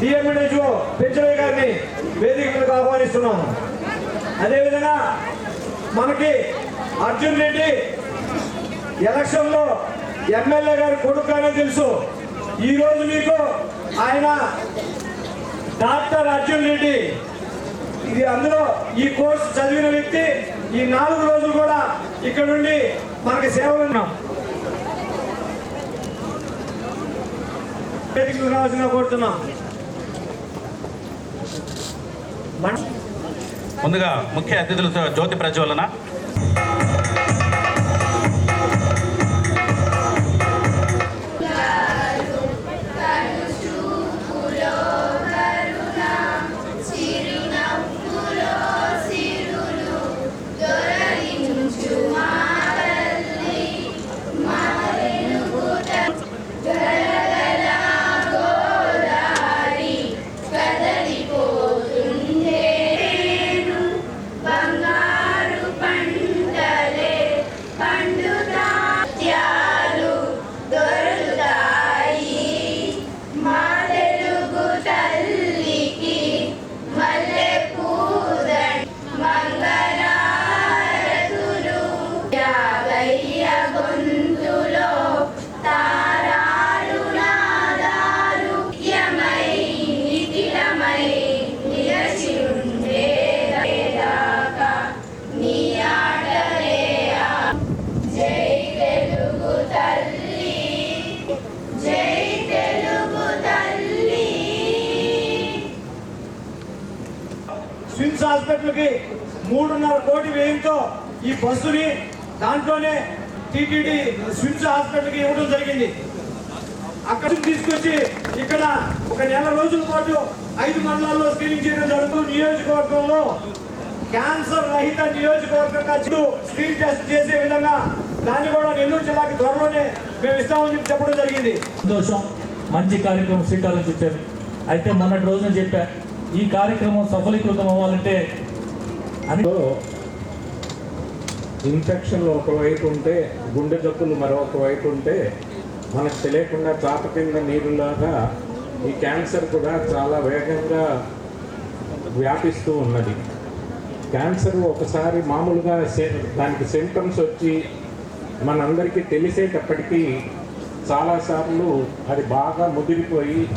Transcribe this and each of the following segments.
డిఎండిజో పెంచయ్య గారిని వేదిక మీదకు ఆహ్వానిస్తున్నాను అదేవిధంగా మనకి అర్జున్ రెడ్డి ఎలక్షన్లో ఎమ్మెల్యే గారి కొడుకుగానే తెలుసు. ఈరోజు మీకు ఆయన డాక్టర్ అర్జున్ రెడ్డి. ఇది అందులో ఈ కోర్సు చదివిన వ్యక్తి ఈ నాలుగు రోజులు కూడా ఇక్కడ నుండి మనకి సేవలు ఉన్నాం రావాల్సిన కోరుతున్నాం మన ముందుగా ముఖ్య అతిథులతో జ్యోతి ప్రజ్వలన. హాస్పిటల్కి మూడున్నర కోటి వ్యయంతో ఈ బస్సుని దాంట్లోనే టీటీడీ స్విమ్స్ హాస్పిటల్కి ఇవ్వడం జరిగింది. అక్కడ తీసుకొచ్చి ఇక్కడ ఒక నెల రోజుల పాటు ఐదు మండలాల్లో స్క్రీనింగ్ చేయడం జరుగుతుంది నియోజకవర్గంలో క్యాన్సర్ రహిత నియోజకవర్గంగా స్క్రీన్ టెస్ట్ చేసే విధంగా దాన్ని కూడా నెల్లూరు జిల్లాకి త్వరలోనే మేము ఇస్తామని చెప్పి చెప్పడం జరిగింది. సంతోషం. మంచి కార్యక్రమం శ్రీకారం చుట్టారు. అయితే మొన్నటి రోజున చెప్పా ఈ కార్యక్రమం సఫలీకృతం అవ్వాలంటే అని ఇన్ఫెక్షన్లు ఒకవైపు ఉంటే గుండె జబ్బులు మరొక వైపు ఉంటే మనకు తెలియకుండా చాప కింద నీరులాగా ఈ క్యాన్సర్ కూడా చాలా వేగంగా వ్యాపిస్తూ ఉన్నది. క్యాన్సర్ ఒకసారి మామూలుగా సె- దానికి సింటమ్స్ వచ్చి మనందరికీ తెలిసేటప్పటికీ చాలాసార్లు అది బాగా ముదిరిపోయి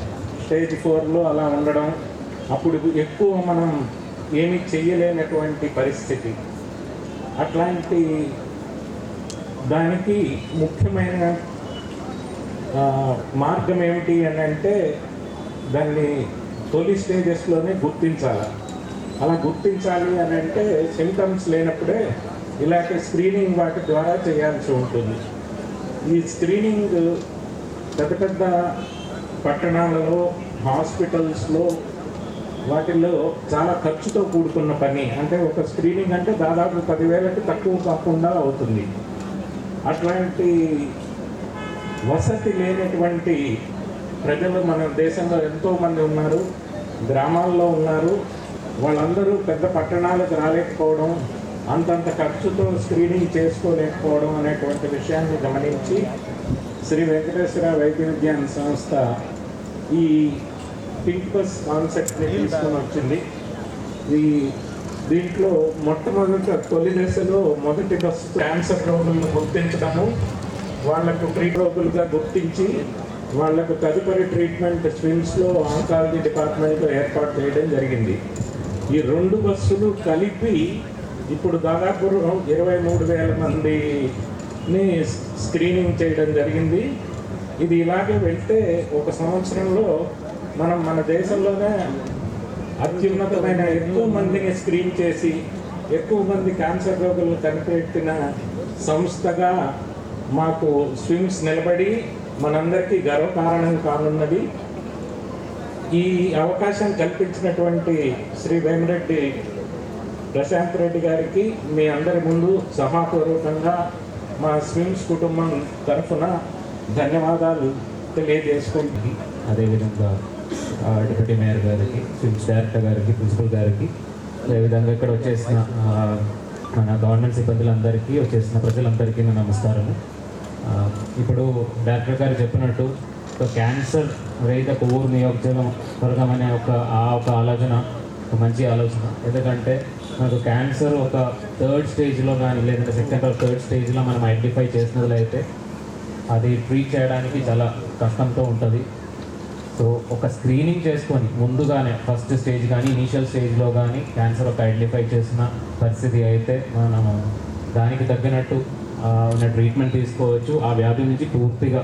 స్టేజ్ ఫోర్లో అలా ఉండడం అప్పుడు ఎక్కువ మనం ఏమి చేయలేనటువంటి పరిస్థితి. అట్లాంటి దానికి ముఖ్యమైన మార్గం ఏమిటి అని అంటే దాన్ని తొలి స్టేజెస్లోనే గుర్తించాలి. అలా గుర్తించాలి అని అంటే సిమ్టమ్స్ లేనప్పుడే ఇలాంటి స్క్రీనింగ్ వాటి ద్వారా చేయాల్సి ఉంటుంది. ఈ స్క్రీనింగ్ పెద్ద పెద్ద పట్టణాలలో హాస్పిటల్స్లో వాటిల్లో చాలా ఖర్చుతో కూడుకున్న పని. అంటే ఒక స్క్రీనింగ్ అంటే దాదాపు పదివేలకి తక్కువ కాకుండా అవుతుంది. అట్లాంటి వసతి లేనటువంటి ప్రజలు మన దేశంలో ఎంతోమంది ఉన్నారు గ్రామాల్లో ఉన్నారు. వాళ్ళందరూ పెద్ద పట్టణాలకు రాలేకపోవడం అంతంత ఖర్చుతో స్క్రీనింగ్ చేసుకోలేకపోవడం అనేటువంటి విషయాన్ని గమనించి శ్రీ వెంకటేశ్వర వైద్య విజ్ఞాన సంస్థ ఈ పింక్ బస్ కాన్సెప్ట్ని తీసుకొని వచ్చింది. ఈ దీంట్లో మొట్టమొదట తొలి దశలో మొదటి బస్సు క్యాన్సర్ రోగులను గుర్తించడము వాళ్ళకు ట్రీట్ రోగులుగా గుర్తించి వాళ్ళకు తదుపరి ట్రీట్మెంట్ స్విమ్స్లో ఆంకాలజీ డిపార్ట్మెంట్లో ఏర్పాటు చేయడం జరిగింది. ఈ రెండు బస్సులు కలిపి ఇప్పుడు దాదాపు ఇరవై మూడు వేల మందిని స్క్రీనింగ్ చేయడం జరిగింది. ఇది ఇలాగే వెళ్తే ఒక సంవత్సరంలో మనం మన దేశంలోనే అత్యున్నతమైన ఎక్కువ మందిని స్క్రీన్ చేసి ఎక్కువ మంది క్యాన్సర్ రోగులు కనిపెట్టిన సంస్థగా మాకు స్విమ్స్ నిలబడి మనందరికీ గర్వకారణం కానున్నది. ఈ అవకాశం కల్పించినటువంటి శ్రీ వేమిరెడ్డి ప్రశాంత్ రెడ్డి గారికి మీ అందరి ముందు సభాపూర్వకంగా మా స్విమ్స్ కుటుంబం తరఫున ధన్యవాదాలు తెలియజేసుకుంటుంది అదేవిధంగా డిప్యూటీ మేయర్ గారికి ఫిల్మ్స్ డైరెక్టర్ గారికి ప్రిన్సిపల్ గారికి అదేవిధంగా ఇక్కడ వచ్చేసిన మన గవర్నమెంట్ సిబ్బందులందరికీ వచ్చేసిన ప్రజలందరికీ నా నమస్కారము. ఇప్పుడు డాక్టర్ గారు చెప్పినట్టు ఒక క్యాన్సర్ రహిత కొవ్వూరు నియోజకవర్గం అనే ఒక ఆ ఒక ఆలోచన ఒక మంచి ఆలోచన. ఎందుకంటే మనకు క్యాన్సర్ ఒక థర్డ్ స్టేజ్లో కానీ లేదంటే సెకండ్ ఆర్ థర్డ్ స్టేజ్లో మనం ఐడెంటిఫై చేసినట్లయితే అది ట్రీట్ చేయడానికి చాలా కష్టంతో ఉంటుంది. సో ఒక స్క్రీనింగ్ చేసుకొని ముందుగానే ఫస్ట్ స్టేజ్ కానీ ఇనీషియల్ స్టేజ్లో కానీ క్యాన్సర్ ఒక ఐడెంటిఫై చేసిన పరిస్థితి అయితే మనం దానికి తగ్గినట్టు ఉన్న ట్రీట్మెంట్ తీసుకోవచ్చు. ఆ వ్యాధి నుంచి పూర్తిగా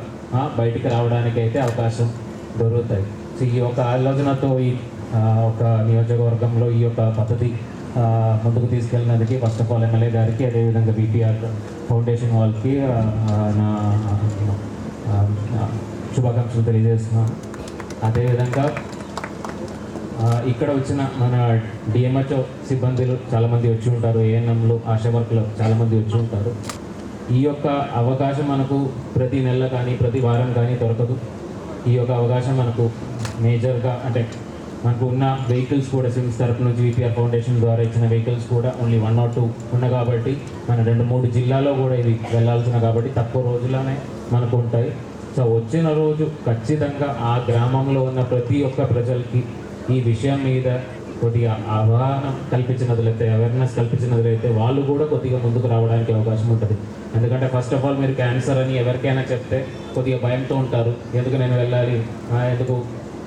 బయటికి రావడానికి అయితే అవకాశం దొరుకుతాయి. సో ఈ యొక్క ఆలోచనతో ఈ ఒక నియోజకవర్గంలో ఈ యొక్క పద్ధతి ముందుకు తీసుకెళ్ళినందుకు ఫస్ట్ ఆఫ్ ఆల్ ఎమ్మెల్యే గారికి అదేవిధంగా బీపీఆర్ ఫౌండేషన్ వాళ్ళకి నా శుభాకాంక్షలు తెలియజేస్తున్నాను. అదేవిధంగా ఇక్కడ వచ్చిన మన డిఎంహెచ్ఓ సిబ్బందులు చాలామంది వచ్చి ఉంటారు ఏఎన్ఎంలు ఆశా వర్కులు చాలామంది వచ్చి ఉంటారు. ఈ యొక్క అవకాశం మనకు ప్రతి నెల కానీ ప్రతి వారం కానీ దొరకదు. ఈ యొక్క అవకాశం మనకు మేజర్గా అంటే మనకు ఉన్న వెహికల్స్ కూడా సిమ్స్ తరపు నుంచి విపిఆర్ ఫౌండేషన్ ద్వారా ఇచ్చిన వెహికల్స్ కూడా ఓన్లీ వన్ నాట్ టూ ఉన్న కాబట్టి మన రెండు మూడు జిల్లాలో కూడా ఇవి వెళ్ళాల్సిన కాబట్టి తక్కువ రోజుల్లోనే మనకు ఉంటాయి. సో వచ్చిన రోజు ఖచ్చితంగా ఆ గ్రామంలో ఉన్న ప్రతి ఒక్క ప్రజలకి ఈ విషయం మీద కొద్దిగా అవగాహన కల్పించినట్లయితే అవేర్నెస్ కల్పించినట్లయితే వాళ్ళు కూడా కొద్దిగా ముందుకు రావడానికి అవకాశం ఉంటుంది. ఎందుకంటే ఫస్ట్ ఆఫ్ ఆల్ మీరు క్యాన్సర్ అని ఎవరికైనా చెప్తే కొద్దిగా భయంతో ఉంటారు. ఎందుకు నేను వెళ్ళాలి? ఆ, ఎందుకు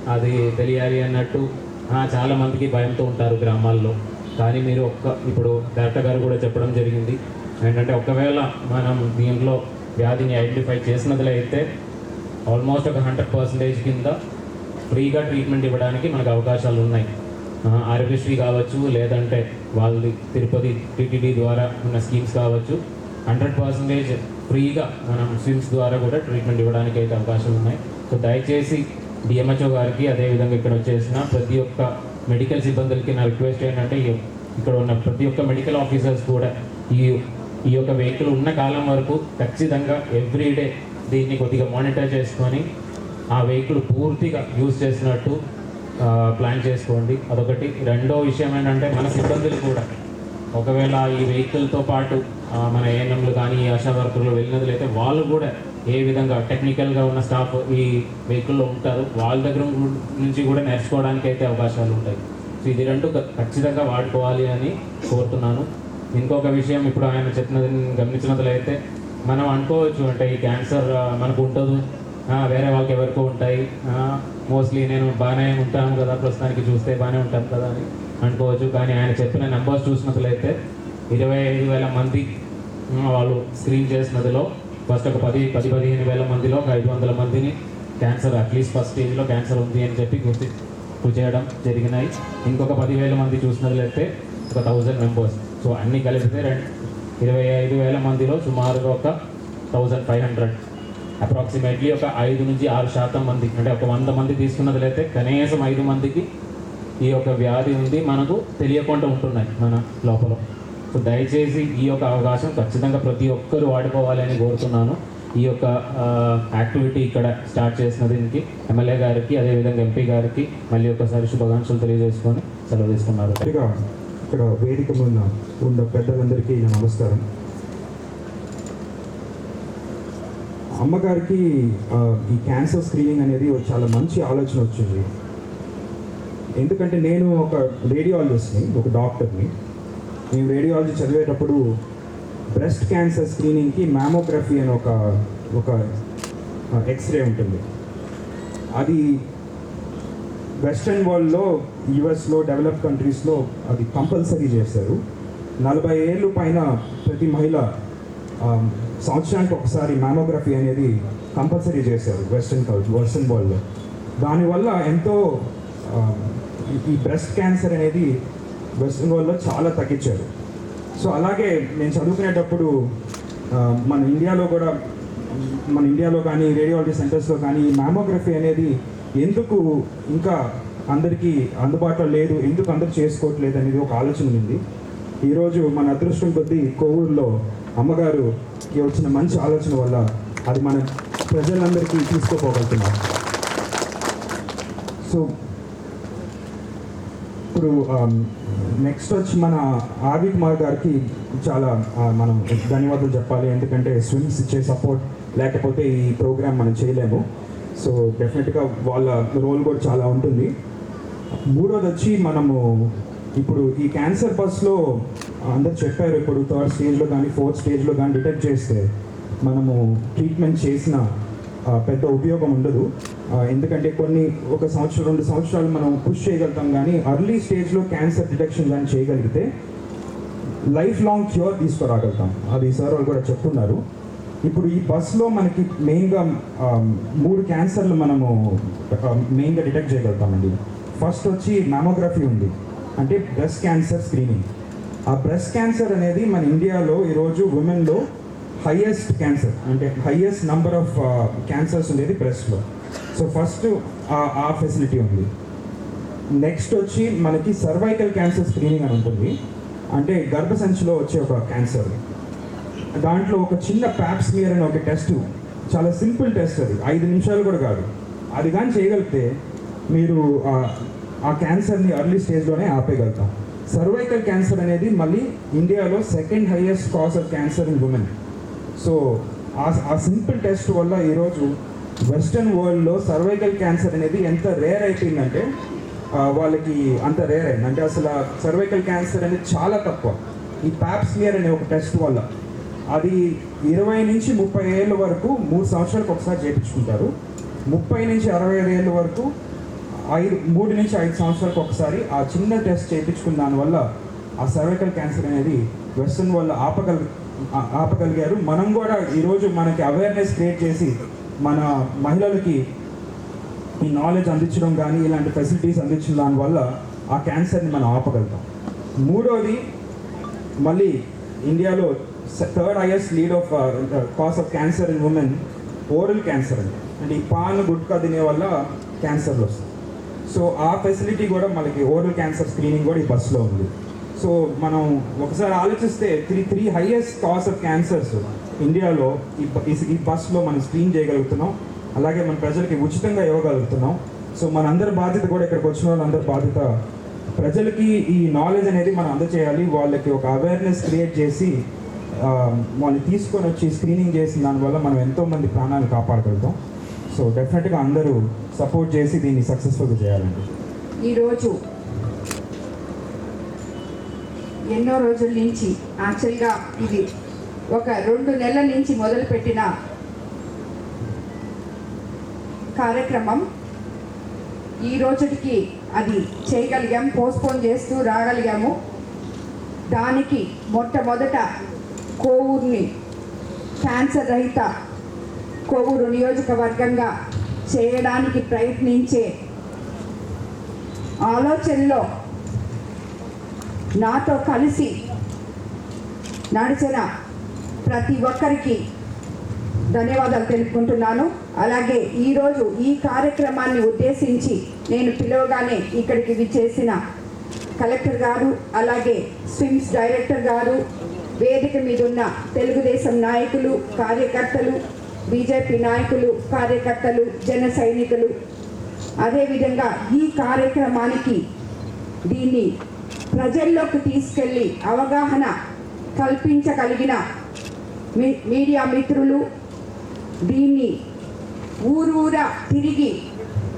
అది తెలియాలి అన్నట్టు చాలామందికి భయంతో ఉంటారు గ్రామాల్లో. కానీ మీరు ఒక్క ఇప్పుడు డైరెక్టర్ గారు కూడా చెప్పడం జరిగింది. ఏంటంటే ఒకవేళ మనం దీంట్లో వ్యాధిని ఐడెంటిఫై చేసినట్లయితే ఆల్మోస్ట్ ఒక హండ్రెడ్ పర్సెంటేజ్ కింద ఫ్రీగా ట్రీట్మెంట్ ఇవ్వడానికి మనకు అవకాశాలు ఉన్నాయి. ఆరోగ్యశ్రీ కావచ్చు లేదంటే వాళ్ళది తిరుపతి టీటీడీ ద్వారా ఉన్న స్కీమ్స్ కావచ్చు. హండ్రెడ్ పర్సెంటేజ్ ఫ్రీగా మనం స్విమ్స్ ద్వారా కూడా ట్రీట్మెంట్ ఇవ్వడానికి అయితే అవకాశాలు ఉన్నాయి. సో దయచేసి డిఎంహెచ్ఓ గారికి అదేవిధంగా ఇక్కడ వచ్చేసిన ప్రతి ఒక్క మెడికల్ సిబ్బందులకి నా రిక్వెస్ట్ ఏంటంటే ఇక్కడ ఉన్న ప్రతి ఒక్క మెడికల్ ఆఫీసర్స్ కూడా ఈ ఈ యొక్క వెహికల్ ఉన్న కాలం వరకు ఖచ్చితంగా ఎవ్రీడే దీన్ని కొద్దిగా మానిటర్ చేసుకొని ఆ వెహికల్ పూర్తిగా యూజ్ చేసినట్టు ప్లాన్ చేసుకోండి. అదొకటి. రెండో విషయం ఏంటంటే మన సిబ్బందులు కూడా ఒకవేళ ఈ వెహికల్తో పాటు మన ఏఎన్ఎంలు కానీ ఈ ఆశా వర్కర్లు వెళ్ళినట్లయితే వాళ్ళు కూడా ఏ విధంగా టెక్నికల్గా ఉన్న స్టాఫ్ ఈ వెహికల్లో ఉంటారు వాళ్ళ దగ్గర నుంచి కూడా నేర్చుకోవడానికి అయితే అవకాశాలు ఉంటాయి. సో ఇది రెండు ఖచ్చితంగా వాడుకోవాలి అని కోరుతున్నాను. ఇంకొక విషయం ఇప్పుడు ఆయన చెప్పినది గమనించినట్లయితే మనం అనుకోవచ్చు అంటే ఈ క్యాన్సర్ మనకు ఉండదు వేరే వాళ్ళకి ఎవరికో ఉంటాయి. మోస్ట్లీ నేను బాగానే ఉంటాను కదా ప్రస్తుతానికి చూస్తే బాగానే ఉంటాను కదా అని అనుకోవచ్చు. కానీ ఆయన చెప్పిన నెంబర్స్ చూసినట్లయితే ఇరవై ఐదు వేల మంది వాళ్ళు స్క్రీన్ చేసినదిలో ఫస్ట్ ఒక పది పది పదిహేను వేల మందిలో ఒక ఐదు వందల మందిని క్యాన్సర్ అట్లీస్ట్ ఫస్ట్ స్టేజ్లో క్యాన్సర్ ఉంది అని చెప్పి గుర్తింపు చేయడం జరిగినాయి. ఇంకొక పదివేల మంది చూసినట్లయితే ఒక థౌజండ్ మెంబర్స్ సో అన్నీ కలిపితే రెండు ఇరవై ఐదు వేల మందిలో సుమారుగా ఒక థౌజండ్ ఫైవ్ హండ్రెడ్. అప్రాక్సిమేట్లీ ఒక ఐదు నుంచి ఆరు శాతం మంది అంటే ఒక వంద మంది తీసుకున్నట్లయితే కనీసం ఐదు మందికి ఈ యొక్క వ్యాధి ఉంది మనకు తెలియకుండా ఉంటున్నాయి మన లోపల. సో దయచేసి ఈ యొక్క అవకాశం ఖచ్చితంగా ప్రతి ఒక్కరు వాడుకోవాలని కోరుతున్నాను. ఈ యొక్క యాక్టివిటీ ఇక్కడ స్టార్ట్ చేసిన దీనికి ఎమ్మెల్యే గారికి అదేవిధంగా ఎంపీ గారికి మళ్ళీ ఒకసారి శుభాకాంక్షలు తెలియజేసుకొని సెలవు తీసుకున్నారు. ఇక్కడ వేదిక ముందు ఉన్న పెద్దలందరికీ నా నమస్కారం. అమ్మగారికి ఈ క్యాన్సర్ స్క్రీనింగ్ అనేది చాలా మంచి ఆలోచన వచ్చింది. ఎందుకంటే నేను ఒక రేడియాలజిస్ట్ని ఒక డాక్టర్ని. నేను రేడియాలజీ చదివేటప్పుడు బ్రెస్ట్ క్యాన్సర్ స్క్రీనింగ్కి మ్యామోగ్రఫీ అని ఒక ఒక ఎక్స్రే ఉంటుంది. అది వెస్ట్రన్ వరల్డ్లో యుఎస్లో డెవలప్ కంట్రీస్లో అది కంపల్సరీ చేశారు. నలభై ఏళ్ళు పైన ప్రతి మహిళ సంవత్సరానికి ఒకసారి మ్యామోగ్రఫీ అనేది కంపల్సరీ చేశారు వెస్ట్రన్ కల్చర్ వెస్ట్రన్ వరల్డ్లో దానివల్ల ఎంతో ఈ- బ్రెస్ట్ క్యాన్సర్ అనేది వెస్ట్రన్ వరల్డ్లో చాలా తగ్గించారు. సో అలాగే నేను చదువుకునేటప్పుడు మన ఇండియాలో కూడా మన ఇండియాలో కానీ రేడియాలజీ సెంటర్స్లో కానీ ఈ మ్యామోగ్రఫీ అనేది ఎందుకు ఇంకా అందరికీ అందుబాటులో లేదు? ఎందుకు అందరూ చేసుకోవట్లేదు అనేది ఒక ఆలోచన ఉంది. ఈరోజు మన అదృష్టం కొద్దీ కొవ్వూరులో అమ్మగారు వచ్చిన మంచి ఆలోచన వల్ల అది మన ప్రజలందరికీ తీసుకోపోగలుగుతున్నాం సో ఇప్పుడు నెక్స్ట్ వచ్చి మన ఆర్వి కుమార్ గారికి చాలా మనం ధన్యవాదాలు చెప్పాలి. ఎందుకంటే స్విమ్స్ ఇచ్చే సపోర్ట్ లేకపోతే ఈ ప్రోగ్రామ్ మనం చేయలేము. సో డెఫినెట్గా వాళ్ళ రోల్ కూడా చాలా ఉంటుంది. మూడోది వచ్చి మనము ఇప్పుడు ఈ క్యాన్సర్ బస్లో అందరు చెప్పారు ఇప్పుడు థర్డ్ స్టేజ్లో కానీ ఫోర్త్ స్టేజ్లో కానీ డిటెక్ట్ చేస్తే మనము ట్రీట్మెంట్ చేసిన పెద్ద ఉపయోగం ఉండదు. ఎందుకంటే కొన్ని ఒక సంవత్సరం రెండు సంవత్సరాలు మనం పుష్ చేయగలుగుతాం కానీ అర్లీ స్టేజ్లో క్యాన్సర్ డిటెక్షన్ కానీ చేయగలిగితే లైఫ్ లాంగ్ క్యూర్ తీసుకురాగలుగుతాం. అది సార్ వాళ్ళు కూడా చెప్తున్నారు. ఇప్పుడు ఈ బస్సులో మనకి మెయిన్గా మూడు క్యాన్సర్లు మనము మెయిన్గా డిటెక్ట్ చేయగలుగుతామండి. ఫస్ట్ వచ్చి మ్యామోగ్రఫీ ఉంది. అంటే బ్రెస్ట్ క్యాన్సర్ స్క్రీనింగ్. ఆ బ్రెస్ట్ క్యాన్సర్ అనేది మన ఇండియాలో ఈరోజు ఉమెన్లో హైయెస్ట్ క్యాన్సర్ అంటే హైయెస్ట్ నంబర్ ఆఫ్ క్యాన్సర్స్ ఉండేది బ్రెస్ట్లో సో ఫస్ట్ ఆ ఫెసిలిటీ ఉంది. నెక్స్ట్ వచ్చి మనకి సర్వైకల్ క్యాన్సర్ స్క్రీనింగ్ అని ఉంటుంది. అంటే గర్భసంచిలో వచ్చే ఒక క్యాన్సర్ దాంట్లో ఒక చిన్న ప్యాప్స్మియర్ అనే ఒక టెస్ట్ చాలా సింపుల్ టెస్ట్ అది. ఐదు నిమిషాలు కూడా కాదు. అది కానీ చేయగలిగితే మీరు ఆ- ఆ క్యాన్సర్ని అర్లీ స్టేజ్లోనే ఆపేయగలుగుతాం. సర్వైకల్ క్యాన్సర్ అనేది మళ్ళీ ఇండియాలో second highest cause of cancer in women so ఆ ఆ సింపుల్ టెస్ట్ వల్ల ఈరోజు వెస్ట్రన్ వరల్డ్లో సర్వైకల్ క్యాన్సర్ అనేది ఎంత రేర్ అయిపోయిందంటే వాళ్ళకి అంత రేర్ అయింది. అంటే అసలు సర్వైకల్ క్యాన్సర్ అనేది చాలా తక్కువ. ఈ ప్యాప్స్మియర్ అనే ఒక టెస్ట్ వల్ల అది ఇరవై నుంచి ముప్పై ఏళ్ళ వరకు మూడు సంవత్సరాలకు ఒకసారి చేయించుకుంటారు. ముప్పై నుంచి అరవై ఐదు ఏళ్ళ వరకు ఐదు మూడు నుంచి ఐదు సంవత్సరాలకు ఒకసారి ఆ చిన్న టెస్ట్ చేయించుకున్న దానివల్ల ఆ సర్వైకల్ క్యాన్సర్ అనేది వెస్ట్రన్ వల్ల ఆపగల ఆపగలిగారు. మనం కూడా ఈరోజు మనకి అవేర్నెస్ క్రియేట్ చేసి మన మహిళలకి ఈ నాలెడ్జ్ అందించడం కానీ ఇలాంటి ఫెసిలిటీస్ అందించడం దానివల్ల ఆ క్యాన్సర్ని మనం ఆపగలుగుతాం. మూడోది మళ్ళీ ఇండియాలో third highest lead of cause of cancer in women oral cancer అండి. అంటే ఈ పాన్ గుట్కా తినే వల్ల క్యాన్సర్లు వస్తాయి సో ఆ ఫెసిలిటీ కూడా మనకి ఓరల్ క్యాన్సర్ స్క్రీనింగ్ కూడా ఈ బస్సులో ఉంది. సో మనం ఒకసారి ఆలోచిస్తే three three highest cause of cancers ఇండియాలో ఈ ఈ- బస్సులో మనం స్క్రీన్ చేయగలుగుతున్నాం. అలాగే మన ప్రజలకి ఉచితంగా ఇవ్వగలుగుతున్నాం. సో మనందరి బాధ్యత కూడా ఇక్కడికి వచ్చిన వాళ్ళందరి బాధ్యత ప్రజలకి ఈ నాలెడ్జ్ అనేది మనం అందచేయాలి. వాళ్ళకి ఒక అవేర్నెస్ క్రియేట్ చేసి వాళ్ళు వాళ్ళని తీసుకొని వచ్చి స్క్రీనింగ్ చేసిన దానివల్ల మనం ఎంతోమంది ప్రాణాలు కాపాడగలుగుతాం. సో డెఫినెట్గా అందరూ సపోర్ట్ చేసి దీన్ని సక్సెస్ఫుల్గా చేయాలండి. ఈరోజు ఎన్నో రోజుల నుంచి యాక్చువల్గా ఇది ఒక రెండు నెలల నుంచి మొదలుపెట్టిన కార్యక్రమం. ఈ రోజుకి అది చేయగలిగాం పోస్ట్పోన్ చేస్తూ రాగలిగాము. దానికి మొట్టమొదట కోవూరుని క్యాన్సర్ రహిత కోవూరు నియోజకవర్గంగా చేయడానికి ప్రయత్నించే ఆలోచనలో నాతో కలిసి నడిచిన ప్రతి ఒక్కరికి ధన్యవాదాలు తెలుపుకుంటున్నాను. అలాగే ఈరోజు ఈ కార్యక్రమాన్ని ఉద్దేశించి నేను పిలవగానే ఇక్కడికి విచ్చేసిన కలెక్టర్ గారు అలాగే స్విమ్స్ డైరెక్టర్ గారు వేదిక మీద ఉన్న తెలుగుదేశం నాయకులు కార్యకర్తలు బీజేపీ నాయకులు కార్యకర్తలు జన సైనికులు. అదేవిధంగా ఈ కార్యక్రమానికి దీన్ని ప్రజల్లోకి తీసుకెళ్ళి అవగాహన కల్పించగలిగిన మీ మీడియా మిత్రులు దీన్ని ఊరూరా తిరిగి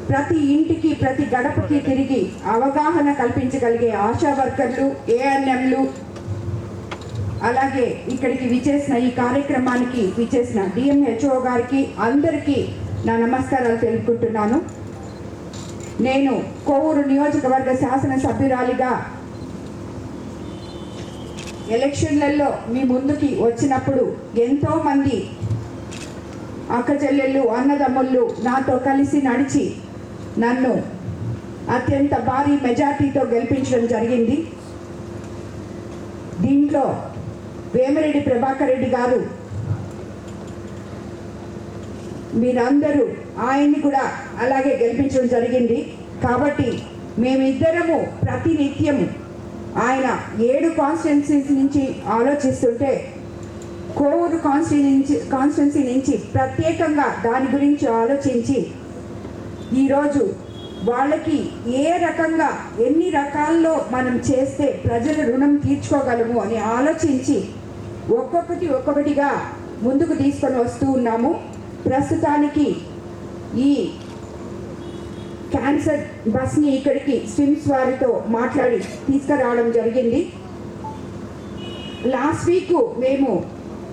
ప్రతి ఇంటికి ప్రతి గడపకి తిరిగి అవగాహన కల్పించగలిగే ఆశా వర్కర్లు ఏఎన్ఎంలు అలాగే ఇక్కడికి విచేసిన ఈ కార్యక్రమానికి విచేసిన డిఎంహెచ్ఓ గారికి అందరికీ నా నమస్కారాలు తెలుపుకుంటున్నాను. నేను కోవూరు నియోజకవర్గ శాసనసభ్యురాలిగా ఎలక్షన్లలో మీ ముందుకి వచ్చినప్పుడు ఎంతోమంది అక్కచెల్లెళ్ళు అన్నదమ్ముళ్ళు నాతో కలిసి నడిచి నన్ను అత్యంత భారీ మెజార్టీతో గెలిపించడం జరిగింది. దీంట్లో వేమిరెడ్డి ప్రభాకర్ రెడ్డి గారు. మీరందరూ ఆయన్ని కూడా అలాగే గెలిపించడం జరిగింది. కాబట్టి మేమిద్దరము ప్రతినిత్యము ఆయన ఏడు కాన్స్టిట్యున్సీస్ నుంచి ఆలోచిస్తుంటే కోవూరు కాన్స్టిట్యున్సీ కాన్స్టిట్యున్సీ నుంచి ప్రత్యేకంగా దాని గురించి ఆలోచించి ఈరోజు వాళ్ళకి ఏ రకంగా ఎన్ని రకాల్లో మనం చేస్తే ప్రజల రుణం తీర్చుకోగలము అని ఆలోచించి ఒక్కొక్కటి ఒక్కొక్కటిగా ముందుకు తీసుకొని వస్తూ ఉన్నాము. ప్రస్తుతానికి ఈ క్యాన్సర్ బస్ని ఇక్కడికి స్విమ్స్ వారితో మాట్లాడి తీసుకురావడం జరిగింది. లాస్ట్ వీక్ మేము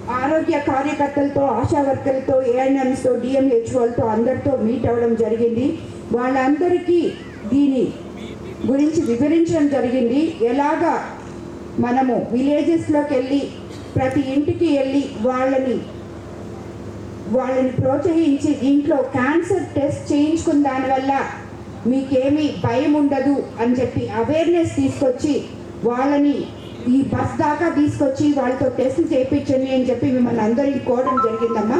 ఆరోగ్య కార్యకర్తలతో ఆశా వర్కర్లతో ఏఎన్ఎంస్తో డిఎంహెచ్ఓలతో అందరితో మీట్ అవ్వడం జరిగింది. వాళ్ళందరికీ దీని గురించి వివరించడం జరిగింది. ఎలాగా మనము విలేజెస్లోకి వెళ్ళి ప్రతి ఇంటికి వెళ్ళి వాళ్ళని వాళ్ళని ప్రోత్సహించి ఇంట్లో క్యాన్సర్ టెస్ట్ చేయించుకున్న దానివల్ల మీకేమీ భయం ఉండదు అని చెప్పి అవేర్నెస్ తీసుకొచ్చి వాళ్ళని ఈ బస్ దాకా తీసుకొచ్చి వాళ్ళతో టెస్ట్ చేయించండి అని చెప్పి మిమ్మల్ని అందరికీ కోవడం జరిగిందమ్మా.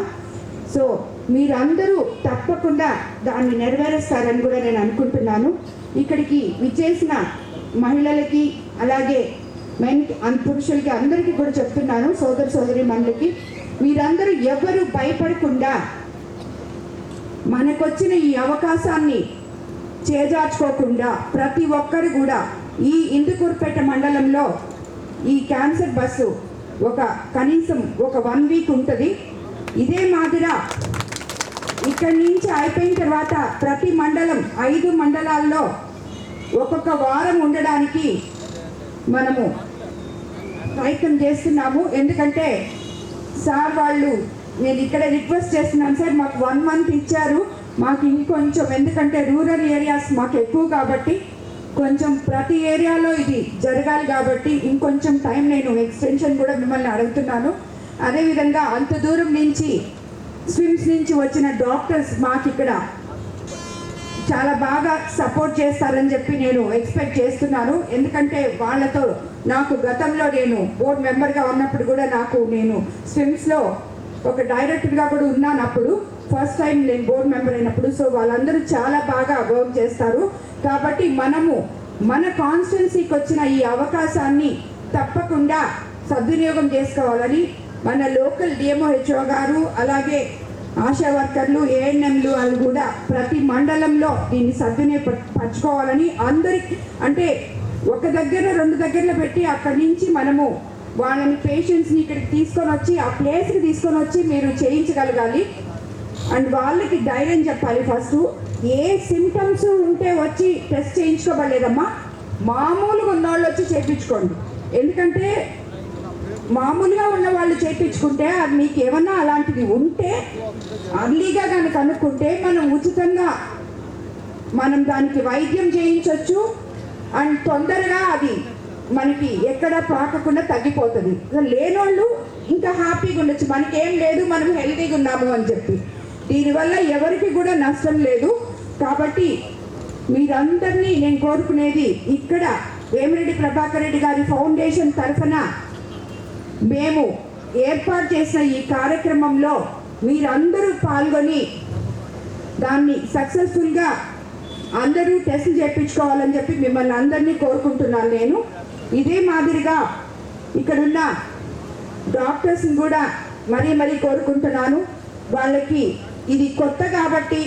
సో మీరందరూ తప్పకుండా దాన్ని నెరవేరుస్తారని కూడా నేను అనుకుంటున్నాను. ఇక్కడికి విచ్చేసిన మహిళలకి అలాగే మెన్ అన్ పురుషులకి అందరికీ కూడా చెప్తున్నాను సోదర సోదరి మనులకి. మీరందరూ ఎవరు భయపడకుండా మనకొచ్చిన ఈ అవకాశాన్ని చేజార్చుకోకుండా ప్రతి ఒక్కరు కూడా ఈ ఇందుకూరుపేట మండలంలో ఈ క్యాన్సర్ బస్సు ఒక కనీసం ఒక వన్ వీక్ ఉంటుంది. ఇదే మాదిరా ఇక్కడి నుంచి అయిపోయిన తర్వాత ప్రతి మండలం ఐదు మండలాల్లో ఒక్కొక్క వారం ఉండడానికి మనము ప్రయత్నం చేస్తున్నాము. ఎందుకంటే సార్ వాళ్ళు నేను ఇక్కడ రిక్వెస్ట్ చేస్తున్నాను సార్ మాకు వన్ మంత్ ఇచ్చారు. మాకు ఇంకొంచెం ఎందుకంటే రూరల్ ఏరియాస్ మాకు ఎక్కువ కాబట్టి కొంచెం ప్రతి ఏరియాలో ఇది జరగాలి కాబట్టి ఇంకొంచెం టైం నేను ఎక్స్టెన్షన్ కూడా మిమ్మల్ని అడుగుతున్నాను. అదేవిధంగా అంత దూరం నుంచి స్విమ్స్ నుంచి వచ్చిన డాక్టర్స్ మాకు ఇక్కడ చాలా బాగా సపోర్ట్ చేస్తారని చెప్పి నేను ఎక్స్పెక్ట్ చేస్తున్నాను. ఎందుకంటే వాళ్ళతో నాకు గతంలో నేను బోర్డు మెంబర్గా ఉన్నప్పుడు కూడా నాకు నేను స్విమ్స్లో ఒక డైరెక్టర్గా కూడా ఉన్నాను అప్పుడు. ఫస్ట్ టైం నేను బోర్డు మెంబర్ అయినప్పుడు. సో వాళ్ళందరూ చాలా బాగా వర్క్ చేస్తారు. కాబట్టి మనము మన కాన్స్టిట్యున్సీకి వచ్చిన ఈ అవకాశాన్ని తప్పకుండా సద్వినియోగం చేసుకోవాలని మన లోకల్ డిఎంఓహెచ్ఓ గారు అలాగే ఆశా వర్కర్లు ఏఎన్ఎంలు వాళ్ళు కూడా ప్రతి మండలంలో దీన్ని సద్వినియోగపరచుకోవాలని అందరి అంటే ఒక దగ్గర రెండు దగ్గరలో పెట్టి అక్కడి నుంచి మనము వాళ్ళని పేషెంట్స్ని ఇక్కడికి తీసుకొని వచ్చి ఆ ప్లేస్కి తీసుకొని వచ్చి మీరు చేయించగలగాలి. అండ్ వాళ్ళకి ధైర్యం చెప్పాలి ఫస్ట్ ఏ సిమ్టమ్స్ ఉంటే వచ్చి టెస్ట్ చేయించుకోబడలేదమ్మా. మామూలుగా ఉన్నవాళ్ళు వచ్చి చేయించుకోండి ఎందుకంటే మామూలుగా ఉన్న వాళ్ళు చేయించుకుంటే అది మీకు ఏమన్నా అలాంటిది ఉంటే అర్లీగా కనుక కనుక్కుంటే మనం ఉచితంగా మనం దానికి వైద్యం చేయించవచ్చు అండ్ తొందరగా అది మనకి ఎక్కడ పాకకుండా తగ్గిపోతుంది. లేనోళ్ళు ఇంకా హ్యాపీగా ఉండొచ్చు. మనకేం లేదు మనం హెల్తీగా ఉన్నాము అని చెప్పి. దీనివల్ల ఎవరికి కూడా నష్టం లేదు. కాబట్టి మీరందరినీ నేను కోరుకునేది ఇక్కడ వేమిరెడ్డి ప్రభాకర్ రెడ్డి గారి ఫౌండేషన్ తరఫున మేము ఏర్పాటు చేసిన ఈ కార్యక్రమంలో మీరందరూ పాల్గొని దాన్ని సక్సెస్ఫుల్గా అందరూ టెస్ట్ చేయించుకోవాలని చెప్పి మిమ్మల్ని అందరినీ కోరుకుంటున్నాను నేను. ఇదే మాదిరిగా ఇక్కడున్న డాక్టర్స్ని కూడా మరీ మరీ కోరుకుంటున్నాను. వాళ్ళకి ఇది కొత్త కాబట్టి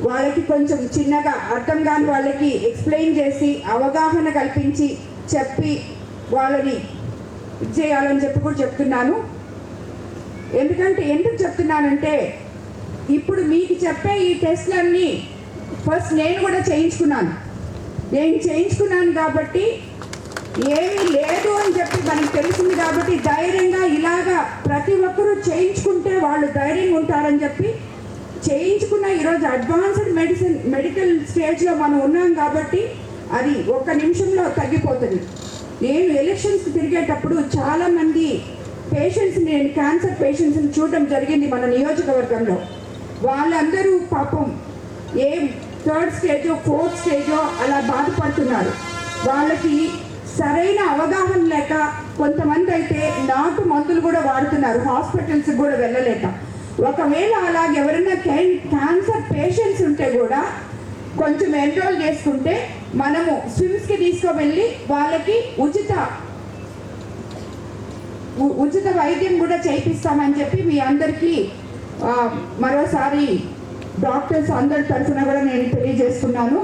వాళ్ళకి కొంచెం చిన్నగా అర్థం కాని వాళ్ళకి ఎక్స్ప్లెయిన్ చేసి అవగాహన కల్పించి చెప్పి వాళ్ళని చేయాలని చెప్పి కూడా చెప్తున్నాను. ఎందుకంటే ఎందుకు చెప్తున్నానంటే ఇప్పుడు మీకు చెప్పే ఈ టెస్ట్లన్నీ ఫస్ట్ నేను కూడా చేయించుకున్నాను. నేను చేయించుకున్నాను కాబట్టి ఏమీ లేదు అని చెప్పి మనకి తెలిసింది కాబట్టి ధైర్యంగా ఇలాగా ప్రతి ఒక్కరూ చేయించుకుంటే వాళ్ళు ధైర్యంగా ఉంటారని చెప్పి చేయించుకున్న ఈరోజు అడ్వాన్స్డ్ మెడిసిన్ మెడికల్ స్టేజ్లో మనం ఉన్నాం కాబట్టి అది ఒక్క నిమిషంలో తగ్గిపోతుంది. నేను ఎలక్షన్స్కి తిరిగేటప్పుడు చాలామంది పేషెంట్స్ నేను క్యాన్సర్ పేషెంట్స్ని చూడడం జరిగింది మన నియోజకవర్గంలో. వాళ్ళందరూ పాపం ఏం థర్డ్ స్టేజో ఫోర్త్ స్టేజో అలా బాధపడుతున్నారు. వాళ్ళకి సరైన అవగాహన లేక కొంతమంది అయితే నాటు మందులు కూడా వాడుతున్నారు హాస్పిటల్స్కి కూడా వెళ్ళలేక. ఒకవేళ అలాగే ఎవరైనా క్యాన్సర్ పేషెంట్స్ ఉంటే కూడా కొంచెం ఎన్రోల్ చేసుకుంటే మనము స్విమ్స్కి తీసుకువెళ్ళి వాళ్ళకి ఉచిత ఉచిత వైద్యం కూడా చేయిస్తామని చెప్పి మీ అందరికీ మరోసారి డాక్టర్స్ అందరి తరఫున కూడా నేను తెలియజేస్తున్నాను.